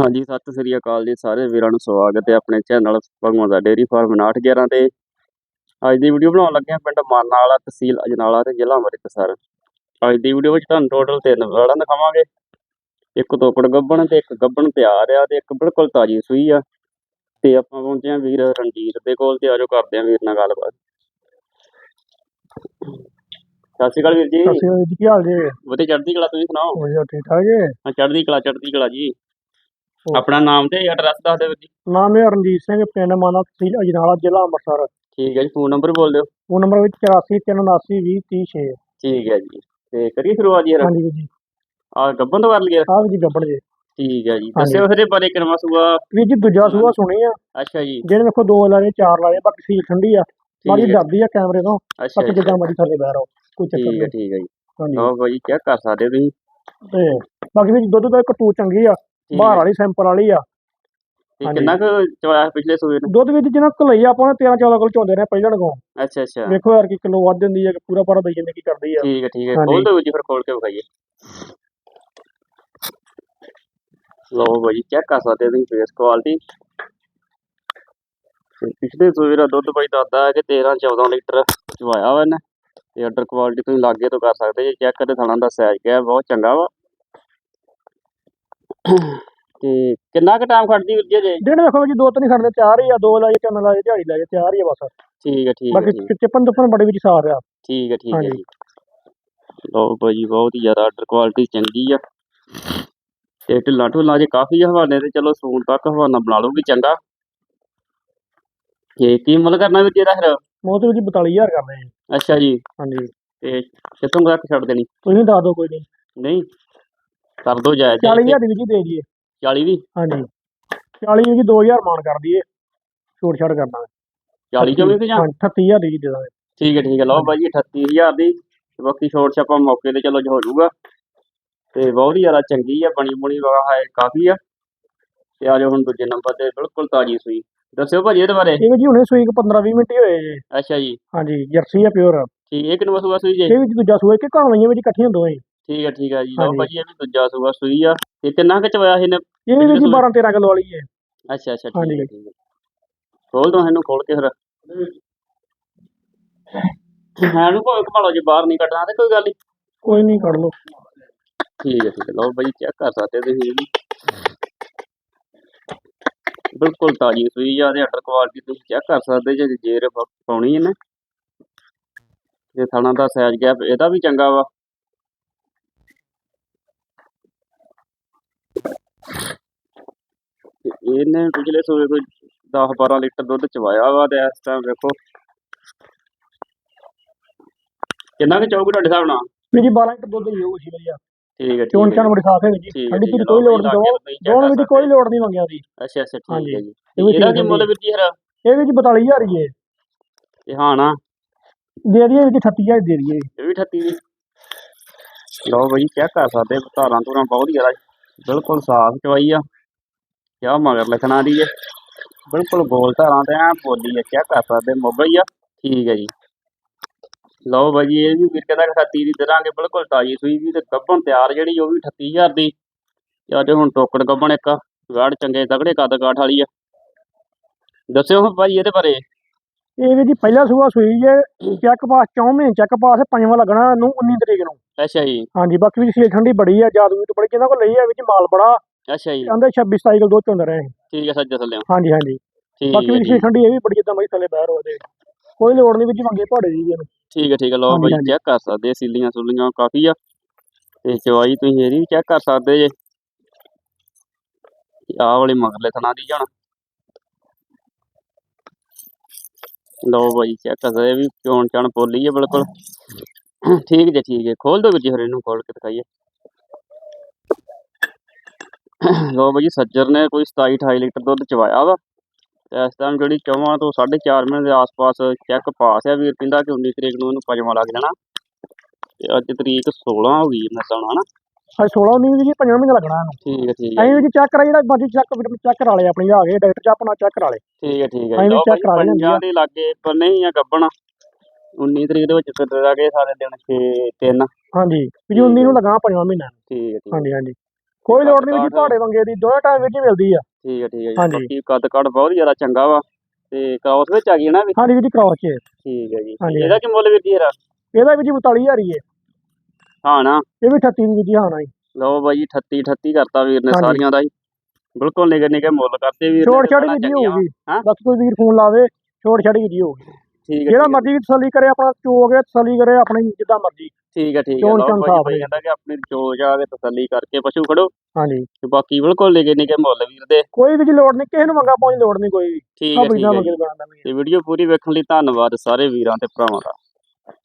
ਹਾਂਜੀ ਸਤਿ ਸ੍ਰੀ ਅਕਾਲ ਜੀ ਸਾਰੇ ਵੀਰਾਂ ਨੂੰ ਸਵਾਗਤ ਹੈ ਆਪਣੇ ਚੈਨਲ ਭਗਵਾਨ ਦਾ ਡੇਰੀ ਫਾਰਮ 911 ਤੇ। ਅੱਜ ਦੀ ਵੀਡੀਓ ਬਣਾਉਣ ਲੱਗੇ ਹਾਂ ਪਿੰਡ ਮਾਨਾ ਵਾਲਾ ਤਹਿਸੀਲ ਅਜਨਾਲਾ ਤੇ ਜ਼ਿਲ੍ਹਾ ਅੰਮ੍ਰਿਤਸਰ। ਅੱਜ ਦੀ ਵੀਡੀਓ ਵਿੱਚ ਤੁਹਾਨੂੰ ਟੋਟਲ ਤਿੰਨ ਵੜਾਂ ਦਿਖਾਵਾਂਗੇ। ਇੱਕ ਤੋਕੜ ਗੱਬਣ ਤੇ ਇੱਕ ਗੱਬਣ ਤਿਆਰ ਆ ਤੇ ਇੱਕ ਬਿਲਕੁਲ ਤਾਜੀ ਸੂਈ ਆ। ਤੇ ਆਪਾਂ ਪਹੁੰਚੇ ਹਾਂ ਵੀਰ ਰਣਜੀਤ ਦੇ ਕੋਲ ਤੇ ਆਜੋ ਕਰਦੇ ਹਾਂ ਵੀਰ ਨਾਲ ਗੱਲਬਾਤ। ਸਤਿ ਸ਼੍ਰੀ ਅਕਾਲ ਵੀਰ ਜੀ। ਸਤਿ ਸ਼੍ਰੀ ਅਕਾਲ ਜੀ ਕੀ ਹਾਲ ਜੀ? ਵਧੀਆ ਚੜ੍ਹਦੀ ਕਲਾ ਤੁਸੀਂ ਸੁਣਾਓ? ਵਧੀਆ ਠੀਕ ਠਾਕ ਜੀ? ਹਾਂ ਚੜ੍ਹਦੀ ਕਲਾ ਚੜ੍ਹਦੀ ਕਲਾ ਜੀ। ਆਪਣਾ ਨਾਮ ਤੇ ਐਡਰੈਸ ਦੱਸ ਦਿਓ ਵੀਰ ਜੀ। ਨਾਮ ਹੈ ਰਣਜੀਤ ਸਿੰਘ ਪਿੰਡ ਮਾਨਾ ਤਹਿਸੀਲ ਅਜਨਾਲਾ ਜ਼ਿਲ੍ਹਾ ਅੰਮ੍ਰਿਤਸਰ। ਠੀਕ ਹੈ ਜੀ ਫੋਨ ਨੰਬਰ ਬੋਲ ਦਿਓ। ਫੋਨ ਨੰਬਰ ਵਿੱਚ 8437792036 ਠੀਕ ਹੈ ਜੀ ਤੇ ਕਰੀਏ ਸ਼ੁਰੂਆਤ ਜੀ ਹਾਂਜੀ ਵੀਰ ਜੀ। ਆ ਗੱਬਨ ਤੋਂ ਕਰ ਲਈਏ ਆਹ ਜੀ ਗੱਬੜ ਜੀ। ਠੀਕ ਹੈ ਜੀ। ਦੱਸਿਓ ਫਿਰ ਇਹ ਬਾਰੇ ਕਿਨਵਾ ਸੂਆ? ਵੀਰ ਜੀ ਦੂਜਾ ਸੂਆ ਸੁਣੀ ਆ। ਅੱਛਾ ਜੀ। ਜਿਹੜੇ ਵੇਖੋ ਦੋ ਲਾਏ ਚਾਰ ਲਾਏ ਬਾਕੀ ਸੀਲ ਠੰਡੀ ਆ। ਹੈ। ਡਰਦੀ ਆ ਕੈਮਰੇ ਤੋਂ ਅੱਛਾ ਜਿੱਦਾਂ ਮਰਜ਼ੀ ਥੱਲੇ ਬਹਿ ਰਹੋ ਕੋਈ ਚੱਕਰ ਠੀਕ ਹੈ ਨਹੀਂ। ਠੀਕ ਹੈ ਜੀ। ਲਓ ਭਾਈ ਚੈੱਕ ਕਰ ਸਕਦੇ ਹੋ ਤੁਸੀਂ। ਤੇ ਬਾਕੀ ਵੀ ਦੁੱਧ ਦਾ ਕਟੂ ਚੰਗੀ ਆ। ਬਾਹਰ। ਵਾਲੀ ਸੈਂਪਲ ਵਾਲੀ ਆ। ਕਿੰਨਾ ਕੁ ਚਵਾਇਆ ਪਿਛਲੇ ਸੂਏ ਨੇ? ਦੁੱਧ ਵਿੱਚ ਜਿਹਨਾਂ ਘਲਈ ਆਪਾਂ ਨੇ 13 14 ਕਿਲੋ ਚੋਂਦੇ ਨੇ ਪਹਿਲਾਂ ਨਗੋਂ ਅੱਛਾ ਅੱਛਾ। ਵੇਖੋ ਯਾਰ ਕੀ ਕਿਲੋ ਵੱਧ ਦਿੰਦੀ ਆ ਕਿ ਪੂਰਾ ਪੂਰਾ ਜਾਂਦੀ ਕੀ ਕਰਦੀ ਆ। ਠੀਕ ਹੈ ਠੀਕ ਹੈ। ਖੋਲ ਦਿਓ ਜੀ ਫਿਰ ਖੋਲ ਕੇ ਵਿਖਾਈਏ। ਲਓ ਭਾਈ ਚੈੱਕ ਕਰ ਸਕਦੇ ਤੁਸੀਂ ਫੇਸ ਕੁਆਲਿਟੀ ਪਿਛਲੇ ਸੂਏ ਦਾ ਦੁੱਧ ਭਾਈ ਦੱਸਦਾ ਹੈ ਕਿ 13 14 ਲੀਟਰ ਚਵਾਇਆ ਵਾ ਇਹਨੇ। ਤੇ ਆਰਡਰ ਕੁਆਲਿਟੀ ਤੁਸੀਂ ਲਾਗੇ ਤੋਂ ਕਰ ਸਕਦੇ ਜੇ। ਚੈੱਕ ਕਰਦੇ ਥਾਣਾ ਦਾ ਸਾਈਜ਼ ਕਿਹਾ ਬਹੁਤ ਚੰਗਾ ਵਾ। ਤੇ ਕਿੰਨਾ ਕੁ ਟਾਈਮ ਖੜਦੀ ਵੀਰ ਜੀ ਜੇ ਦਿਨ ਵੇਖੋ ਜੀ ਦੋ ਤਿੰਨ ਖੜਦੇ ਚਾਰ ਹੀ ਆ ਦੋ ਲਾਏ ਤਿੰਨ ਲਾਏ ਦਿਹਾੜੀ ਲਾਏ ਚਾਰ ਹੀ ਆ ਬਸ। ਠੀਕ ਹੈ ਠੀਕ ਹੈ ਬਾਕੀ ਹੈ, ਚਿੱਪਨ ਦੁਪਨ ਬੜੇ ਵਿੱਚ ਸਾਰ ਆ। ਠੀਕ ਹੈ ਠੀਕ ਹੈ ਹਾਂਜੀ। ਜੀ ਲਓ ਭਾਜੀ ਬਹੁਤ ਹੀ ਜ਼ਿਆਦਾ ਆਰਡਰ ਕੁਆਲਿਟੀ ਚੰਗੀ ਆ। ਤੇ ਢਿੱਲਾਂ ਢੁੱਲਾਂ ਜੇ ਕਾਫੀ ਆ ਹਵਾਨੇ ਤੇ ਚਲੋ ਸੂਣ ਤੱਕ ਹਵਾਨਾ ਬਣਾ ਲਊਗੀ ਚੰਗਾ। ਤੇ ਕੀ ਮੁੱਲ ਕਰਨਾ ਵੀਰ ਜੀ ਇਹਦਾ ਫਿਰ? ਮੋਹ ਤੇ ਜੀ 42000 ਕਰਦੇ ਆ ਅੱਛਾ ਜੀ। ਹਾਂਜੀ। ਤੇ ਕਿੱਥੋਂ ਤੱਕ ਛੱਡ ਦੇਣੀ? ਤੁਸੀਂ ਦੱਸ ਦਿਓ ਕੋਈ ਨਹੀਂ। ਨਹੀਂ? ਕਰ ਦੋ ਜਾਇਜ਼ 40000 ਦੀ ਵੀ ਦੇ ਦਈਏ। 40 ਵੀ? ਹਾਂਜੀ। 40 ਜੀ 2000 ਮਾਨ ਕਰ ਦਈਏ। ਛੋਟ ਛਾੜ ਕਰਨਾ 40 ਚੋਂ ਵੀ ਕਿ ਜਾਂ? 38000 ਦੀ ਦੇ ਦਾਂਗੇ। ਠੀਕ ਹੈ ਠੀਕ ਹੈ। ਲਓ ਭਾਜੀ 38000 ਦੀ। ਤੇ ਬਾਕੀ ਛੋਟ ਛਾਪਾ ਮੌਕੇ ਤੇ ਚਲੋ ਹੋ ਜਾਊਗਾ। ਤੇ ਬਹੁਤ ਹੀ ਜ਼ਿਆਦਾ ਚੰਗੀ ਆ ਬਣੀ ਬੁਣੀ ਵਾਹ ਹੈ ਕਾਫੀ ਆ। ਤੇ ਆ ਜਾਓ ਹੁਣ ਦੂਜੇ ਨੰਬਰ ਤੇ ਬਿਲਕੁਲ ਤਾਜੀ ਸੂਈ। ਦੱਸਿਓ ਭਾਜੀ ਇਹਦੇ ਬਾਰੇ। ਇਹ ਜੀ ਹੁਣੇ ਸੂਈ 15 20 ਮਿੰਟ ਹੀ ਹੋਏ ਜੀ। ਅੱਛਾ ਜੀ। ਹਾਂਜੀ ਜਰਸੀ ਆ ਪਿਓਰ ਠੀਕ ਇਹ ਕਿੰਨਾ ਸੂਆ ਸੂਈ ਜੇ? ਇਹ ਵੀ ਜੀ ਦੂਜਾ ਸੂਆ ਕਿ ਘਣ ਲਈਆਂ ਵਿੱਚ ਇਕੱਠੀਆਂ ਦੋਵੇਂ। ਠੀਕ ਹੈ ਠੀਕ ਹੈ ਜੀ। ਲਓ ਹਾਂਜੀ। ਭਾਜੀ ਇਹ ਵੀ ਦੂਜਾ ਸੂਆ ਸੂਈ ਆ। ਤੇ ਕਿੰਨਾ ਕੁ ਚਵਾਇਆ ਸੀ ਇਹਨੇ? ਇਹ ਵੀ ਜੀ 12 13 ਕਿਲੋ ਵਾਲੀ ਹੈ ਅੱਛਾ ਅੱਛਾ ਠੀਕ ਹਾਂਜੀ। ਹੈ ਠੀਕ ਹੈ ਖੋਲ ਦੋ ਇਹਨੂੰ ਖੋਲ ਕੇ ਫਿਰ। ਹਾਂ ਨੂੰ ਕੋਈ ਘਮਾਲੋ ਜੇ ਬਾਹਰ ਨਹੀਂ ਕੱਢਣਾ ਤੇ ਕੋਈ ਗੱਲ ਨਹੀਂ ਕੋਈ ਨਹੀਂ ਕੱਢ ਲਓ। ਠੀਕ ਹੈ ਠੀਕ ਹੈ ਲਓ ਭਾਜੀ ਚੈੱਕ ਕਰ ਸਕਦੇ ਹੋ ਤੁਸੀਂ ਇਹਦੀ ਬਿਲਕੁਲ ਤਾਜੀ ਸੂਈ ਆ ਤੇ ਅਟਰ ਕੁਆਲਿਟੀ ਤੁਸੀਂ ਚੈੱਕ ਕਰ ਸਕਦੇ ਜੇ ਜੇਰ ਪ- ਪਾਉਣੀ ਇਹਨੇ। ਤੇ ਥਾਣਾ ਦਾ ਸਾਈਜ਼ ਗੈਪ ਇਹਦਾ ਵੀ ਚੰਗਾ ਵਾ ਤੇ ਇਹਨੇ ਪਿਛਲੇ ਸੂਏ ਕੋਈ 10 12 ਲੀਟਰ ਦੁੱਧ ਚਵਾਇਆ ਵਾ ਤੇ ਇਸ ਟਾਈਮ ਵੇਖੋ। ਕਿੰਨਾ ਕੁ ਚਾਹੋਗੇ ਤੁਹਾਡੇ ਹਿਸਾਬ ਨਾਲ? ਵੀ ਜੀ 12 ਲੀਟਰ ਦੁੱਧ ਹੀ ਹੋਊ ਸੀ ਵਧੀਆ। ਠੀਕ ਹੈ ਠੀਕ ਚੋਣ ਚਾਣ ਬੜੀ ਖਾਸ ਹੈ ਜੀ। ਠੰਡੀ ਪੀੜੀ ਕੋਈ ਲੋੜ ਨਹੀਂ ਦੋ ਦੋਣ ਵਿੱਚ ਕੋਈ ਲੋੜ ਨਹੀਂ ਮੰਗਿਆ ਦੀ ਅੱਛਾ ਅੱਛਾ ਠੀਕ। ਹੈ ਜੀ। ਇਹ ਵੀ ਇਹਦਾ ਕੀ ਮੁੱਲ ਜੀ। ਵੀਰ ਜੀ ਹਰਾ ਇਹ ਵੀ ਜੀ 42000 ਹੀ ਹੈ। ਤੇ ਹਾਂ ਨਾ। ਦੇ ਦਈਏ ਵੀ 38000 ਦੇ ਦਈਏ। ਇਹ ਵੀ 38 ਦੀ ਲਓ ਬਈ ਚੈੱਕ ਕਰ ਸਕਦੇ ਧਾਰਾਂ ਧੁਰਾਂ ਬਹੁਤ ਹੀ ਜ਼ਿਆਦਾ ਬਿਲਕੁਲ ਸਾਫ਼ ਚਵਾਈ ਆ। ਕਿਆ ਮਗਰ ਲਿਖਣਾ ਦੀ ਹੈ ਬਿਲਕੁਲ ਗੋਲ ਧਾਰਾਂ ਤੇ ਐ ਬੋਲੀ ਹੈ ਚੈੱਕ ਕਰ ਸਕਦੇ ਹੀ ਆ। ਠੀਕ ਹੈ ਜੀ। ਲਓ ਬਾਈ ਇਹ ਵੀ ਵੀਰ ਕਹਿੰਦਾ 38 ਦੀ ਦਰਾਂਗੇ ਬਿਲਕੁਲ ਤਾਜੀ ਸੂਈ ਵੀ ਤੇ ਗੱਭਣ ਤਿਆਰ ਜਿਹੜੀ ਉਹ ਵੀ 38000 ਦੀ। ਤੇ ਅੱਜ ਹੁਣ ਟੋਕੜ ਗੱਭਣ ਇੱਕ ਗਾੜ ਚੰਗੇ ਤਗੜੇ ਕੱਦ ਕਾਠ ਵਾਲੀ ਆ। ਦੱਸਿਓ ਭਾਈ ਇਹਦੇ ਬਾਰੇ। ਇਹ ਵੀ ਜੀ ਪਹਿਲਾ ਸੂਆ ਸੂਈ ਹੈ ਚੈੱਕ ਪਾਸ ਚੌਂ ਮਹੀਨੇ ਚੈੱਕ ਪਾਸ ਪੰਜਵਾਂ ਲੱਗਣਾ ਨੂੰ 19 ਤਰੀਕ ਨੂੰ। ਅੱਛਾ ਜੀ। ਹਾਂਜੀ ਬਾਕੀ ਵੀ ਸੀਲ ਠੰਡੀ ਬੜੀ ਹੈ ਜਾਦੂ ਤੋਂ ਬੜੀ ਜਿਹਨਾਂ ਕੋਲ ਲਈ ਹੈ ਵੀ ਜੀ ਮਾਲ ਬੜਾ। ਅੱਛਾ ਜੀ। ਕਹਿੰਦੇ 26 27 ਕਿਲੋ ਦੁੱਧ ਚੋਂਦੇ ਰਹੇ। ਠੀਕ ਹੈ ਸੱਜਾ ਥੱਲੇ। ਹਾਂਜੀ ਹਾਂਜੀ। ਠੀਕ ਬਾਕੀ ਹੈ ਵੀ ਜੀ। ਸੀਲ ਠੰਡੀ ਇਹ ਵੀ ਬੜੀ ਜਿੱਦਾਂ ਮਈ ਥੱਲੇ ਬਹਿ ਰੋ ਦੇ। ਕੋਈ ਲੋੜ ਨਹੀਂ ਵੀ ਜੀ ਮੰਗੇ ਭਾੜੇ ਦੀ ਇਹਨੂੰ। ਠੀਕ ਹੈ ਠੀਕ ਹੈ। ਲਓ ਬਾਈ। ਚੈੱਕ ਕਰ ਸਕਦੇ ਸੀਲੀਆਂ ਸੂਲੀਆਂ ਕਾਫੀ ਆ। ਤੇ ਚਵਾਈ ਤੁਸੀਂ ਇਹਦੀ ਵੀ ਚੈੱਕ ਕਰ ਸਕਦੇ ਜੇ। ਆਹ ਵਾਲੀ ਮਗਰਲੇ ਥਣਾ ਦੀ ਜਾਣਾ। ਲਓ ਬਾਈ ਚੈੱਕ ਕਰ ਸਕਦੇ ਵੀ ਚੋਣ ਚਣ ਪੋਲੀ ਹੈ ਬਿਲਕੁਲ। ਠੀਕ ਜੇ ਠੀਕ ਹੈ ਖੋਲ ਦੋ ਵੀਰ ਜੀ ਫਿਰ ਇਹਨੂੰ ਖੋਲ ਕੇ ਦਿਖਾਈਏ। ਲਓ ਬਾਈ ਸੱਜਰ ਨੇ ਕੋਈ 27 28 ਲੀਟਰ ਦੁੱਧ ਚਵਾਇਆ ਵਾ। ਤੇ ਇਸ ਟਾਈਮ ਜਿਹੜੀ ਚੌਵਾਂ ਤੋਂ 4.5 ਮਹੀਨੇ ਦੇ ਆਸ-ਪਾਸ ਚੈੱਕ ਪਾਸ ਆ ਵੀਰ ਕਹਿੰਦਾ ਕਿ 19 ਤਰੀਕ ਨੂੰ ਇਹਨੂੰ ਪੰਜਵਾਂ ਲੱਗ ਜਾਣਾ। ਤੇ ਅੱਜ ਤਰੀਕ 16 ਹੋ ਗਈ ਨਾਲ ਹਨਾ ਅੱਜ 16 ਨਹੀਂ ਜੀ ਪੰਜਵਾਂ ਮਹੀਨਾ ਲੱਗਣਾ ਇਹਨੂੰ। ਠੀਕ ਹੈ ਠੀਕ ਹੈ ਵੀ ਜੀ ਚੈੱਕ ਕਰਾ ਜਿਹੜਾ ਬਾਕੀ ਚੈੱਕ ਚੈੱਕ ਕਰਾ ਲਏ ਆਪਣੀ ਆ ਗਏ ਡਾਕਟਰ ਚ ਆਪਣਾ ਚੈੱਕ ਕਰਾ ਲਏ। ਠੀਕ ਹੈ ਠੀਕ ਹੈ ਬਾਈ ਕਰਾ ਲੈਂਦੇ ਪੰਜਾਂ ਦੇ ਲਾਗੇ ਪਰ ਨਹੀਂ ਆ ਗੱਬਣ। 19 ਤਰੀਕ ਦੇ ਵਿੱਚ ਫਿਰ ਰਹਿ ਗਏ ਸਾਰੇ ਦਿਨ 6 3 ਹਾਂਜੀ ਵੀ ਜੀ 19 ਨੂੰ ਲਗਾ ਪੰਜਵਾਂ ਮਹੀਨਾ। ਠੀਕ ਹੈ ਠੀਕ ਹੈ ਹਾਂਜੀ ਹਾਂਜੀ। ਕੋਈ ਲੋੜ ਨਹੀਂ ਜੀ ਪਹਾੜੇ ਵੰਗੇ ਦੀ ਦੋਵੇਂ ਟਾਈਮ ਵੀਰ ਜੀ ਮਿਲਦੀ ਆ। ਠੀਕ ਹੈ ਠੀਕ ਹੈ ਜੀ। ਹਾਂਜੀ। ਬਾਕੀ ਕੱਦ ਕੱਦ ਬਹੁਤ ਜ਼ਿਆਦਾ ਚੰਗਾ ਵਾ ਤੇ ਕ੍ਰਾਸ ਵਿੱਚ ਆ ਗਈ ਹੈ ਨਾ ਵੀ? ਹਾਂਜੀ ਵੀਰ ਜੀ ਕ੍ਰਾਸ ਚ ਠੀਕ ਹੈ ਜੀ। ਹਾਂਜੀ। ਇਹਦਾ ਕੀ ਮੁੱਲ ਵੀਰ ਜੀ ਇਹਦਾ? ਇਹਦਾ ਵੀਰ ਜੀ 42000 ਹੀ ਹੈ। ਹਾਂ ਨਾ। ਇਹ ਵੀ 38 ਦੀ ਵੀਰ ਜੀ ਹਾਂ ਨਾ ਜੀ। ਲਓ ਬਾਈ 38 38 ਕਰਤਾ ਵੀਰ ਨੇ ਹਾਂਜੀ। ਸਾਰੀਆਂ ਦਾ ਹੀ। ਬਿਲਕੁਲ ਨਿਗੇ ਨਿਗੇ ਮੁੱਲ ਕਰਤੇ ਵੀਰ ਨੇ ਛੋਟ ਤੇ ਛਾੜੀ ਵੀਰ ਜੀ ਚੰਗੀਆਂ। ਹੋਊਗੀ। ਹਾਂ। ਬਸ ਕੋਈ ਵੀਰ ਫੋਨ ਲਾਵੇ ਛੋਟ ਛਾੜੀ ਵੀਰ ਜੀ ਹੋਊਗੀ। ਠੀਕ ਹੈ ਜਿਹੜਾ ਮਰਜ਼ੀ ਤਸੱਲੀ ਕਰੇ ਆਪਣਾ ਚੋ ਕੇ ਤਸੱਲੀ ਕਰੇ ਆਪਣੀ ਜਿੱਦਾਂ ਮਰਜ਼ੀ। ਠੀਕ ਹੈ ਠੀਕ ਹੈ ਚੋਣ ਚੰਨ। ਕਹਿੰਦਾ ਕਿ ਆਪਣੀ ਚੋਜ ਆ ਕੇ ਤਸੱਲੀ ਕਰਕੇ ਪਸ਼ੂ ਖੜੋ। ਹਾਂਜੀ। ਤੇ ਬਾਕੀ ਬਿਲਕੁਲ ਨਿਗੇ ਨਿਗੇ ਮੁੱਲ ਵੀਰ ਦੇ। ਕੋਈ ਵੀ ਜੀ ਲੋੜ ਨਹੀਂ ਕਿਸੇ ਨੂੰ ਮੰਗਾ ਪਾਉਣ ਦੀ ਲੋੜ ਨਹੀਂ ਕੋਈ ਵੀ। ਠੀਕ ਹੈ ਠੀਕ ਹੈ ਜੀ। ਤੇ ਵੀਡੀਓ ਪੂਰੀ ਵੇਖਣ ਲਈ ਧੰਨਵਾਦ ਸਾਰੇ ਵੀਰਾਂ ਤੇ ਭਰਾਵਾਂ ਦਾ।